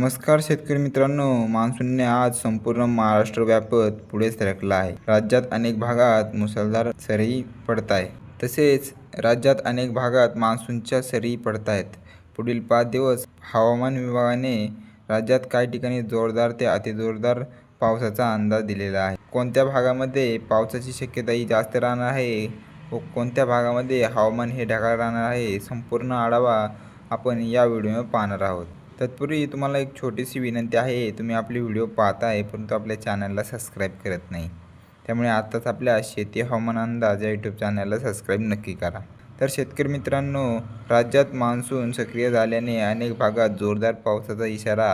नमस्कार शेतकरी मित्रांनो मान्सूनने आज संपूर्ण महाराष्ट्र व्यापत पुढे सरकला आहे. राज्यात अनेक भागात मुसळधार सरी पडत आहे तसेच राज्यात अनेक भागात मान्सूनच्या सरी पडत आहेत पुढील पाच दिवस हवामान विभागाने राज्यात काही ठिकाणी जोरदार ते अतिजोरदार पावसाचा अंदाज दिलेला आहे. कोणत्या भागामध्ये पावसाची शक्यता ही जास्त राहणार आहे व कोणत्या भागामध्ये हवामान हे ढगाळ राहणार आहे संपूर्ण आढावा आपण या व्हिडिओ पाहणार आहोत. तत्पूर्वी तुम्हाला एक छोटीशी विनंती आहे तुम्ही आपले व्हिडिओ पाहताय परंतु आपल्या चॅनलला सबस्क्राईब करत नाही. त्यामुळे आत्ताच आपल्या शेती हवामान अंदाज या यूट्यूब चॅनलला सबस्क्राईब नक्की करा. तर शेतकरी मित्रांनो राज्यात मान्सून सक्रिय झाल्याने अनेक भागात जोरदार पावसाचा इशारा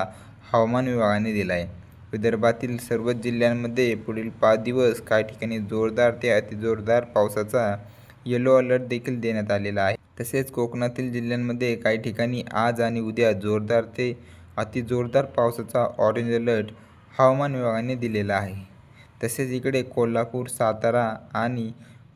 हवामान विभागाने दिला आहे विदर्भातील सर्वच जिल्ह्यांमध्ये पुढील पाच दिवस काही ठिकाणी जोरदार ते अतिजोरदार पावसाचा येलो अलर्ट देखील देण्यात आलेला आहे. तसेच कोकणातील जिल्ह्यांमध्ये काही ठिकाणी आज आणि उद्या जोरदार ते अतिजोरदार पावसाचा ऑरेंज अलर्ट हवामान विभागाने दिलेला आहे. तसेच इकडे कोल्हापूर सातारा आणि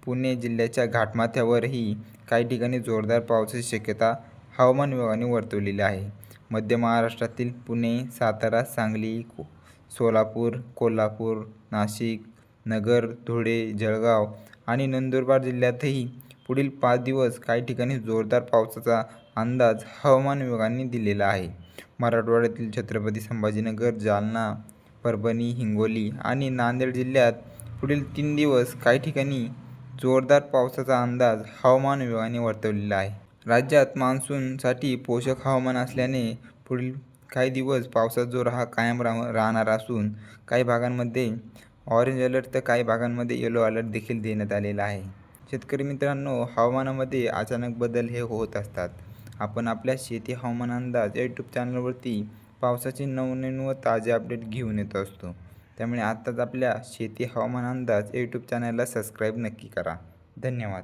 पुणे जिल्ह्याच्या घाटमाथ्यावरही काही ठिकाणी जोरदार पावसाची शक्यता हवामान विभागाने वर्तवलेली आहे. मध्य महाराष्ट्रातील पुणे सातारा सांगली को सोलापूर कोल्हापूर नाशिक नगर धुळे जळगाव आणि नंदुरबार जिल्ह्यातही पुढील पाच दिवस काही ठिकाणी जोरदार पावसाचा अंदाज हवामान विभागाने दिलेला आहे. मराठवाड्यातील छत्रपती संभाजीनगर जालना परभणी हिंगोली आणि नांदेड जिल्ह्यात पुढील तीन दिवस काही ठिकाणी जोरदार पावसाचा अंदाज हवामान विभागाने वर्तवलेला आहे. राज्यात मान्सूनसाठी पोषक हवामान असल्याने पुढील काही दिवस पावसाचा जोर हा कायम राह राहणार असून काही भागांमध्ये ऑरेंज अलर्ट तर काही भागांमध्ये येलो अलर्ट देखील देण्यात आलेला आहे. शेतकरी मित्रांनो हवामानामध्ये अचानक बदल हे होत असतात. आपण आपल्या शेती हवामान अंदाज या यूट्यूब चॅनलवरती पावसाचे नवनवीन व ताजे अपडेट घेऊन येत असतो. त्यामुळे आत्ताच आपल्या शेती हवामान अंदाज या यूट्यूब चॅनलला सबस्क्राईब नक्की करा. धन्यवाद.